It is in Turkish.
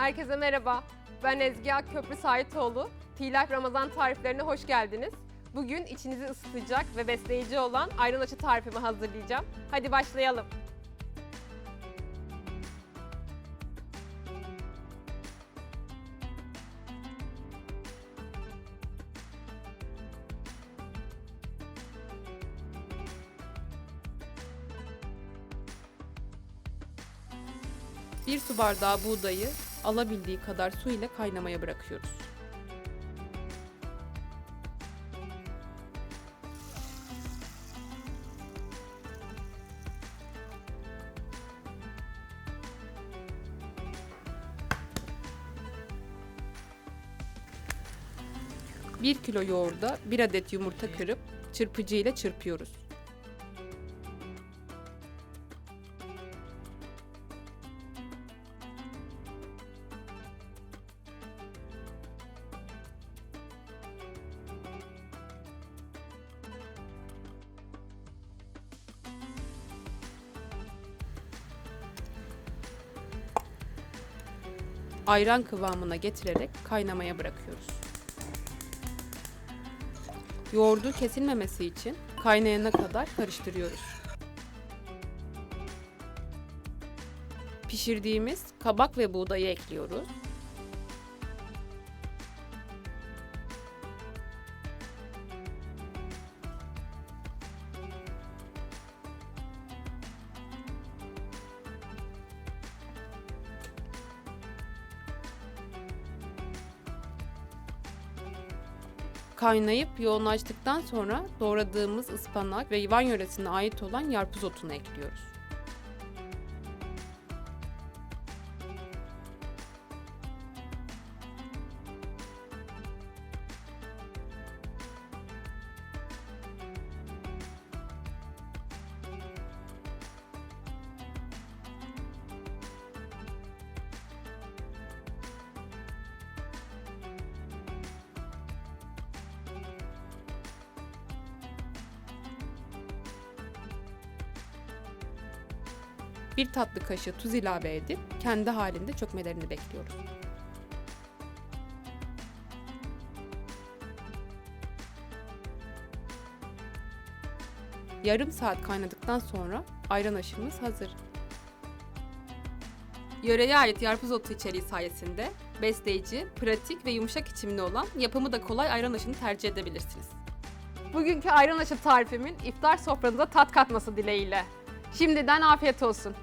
Herkese merhaba. Ben Ezgi Akköprü Saitoğlu. T-Life Ramazan tariflerine hoş geldiniz. Bugün içinizi ısıtacak ve besleyici olan ayran aşı tarifimi hazırlayacağım. Hadi başlayalım. Bir su bardağı buğdayı alabildiği kadar su ile kaynamaya bırakıyoruz. Bir kilo yoğurda bir adet yumurta kırıp çırpıcı ile çırpıyoruz. Ayran kıvamına getirerek kaynamaya bırakıyoruz. Yoğurdu kesilmemesi için kaynayana kadar karıştırıyoruz. Pişirdiğimiz kabak ve buğdayı ekliyoruz. Kaynayıp yoğunlaştıktan sonra doğradığımız ıspanak ve Van yöresine ait olan yarpuz otunu ekliyoruz. Bir tatlı kaşığı tuz ilave edip kendi halinde çökmelerini bekliyoruz. Yarım saat kaynadıktan sonra ayran aşımız hazır. Yöreye ait yarpuz otu içeriği sayesinde besleyici, pratik ve yumuşak içimli olan yapımı da kolay ayran aşını tercih edebilirsiniz. Bugünkü ayran aşı tarifimin iftar sofranıza tat katması dileğiyle. Şimdiden afiyet olsun.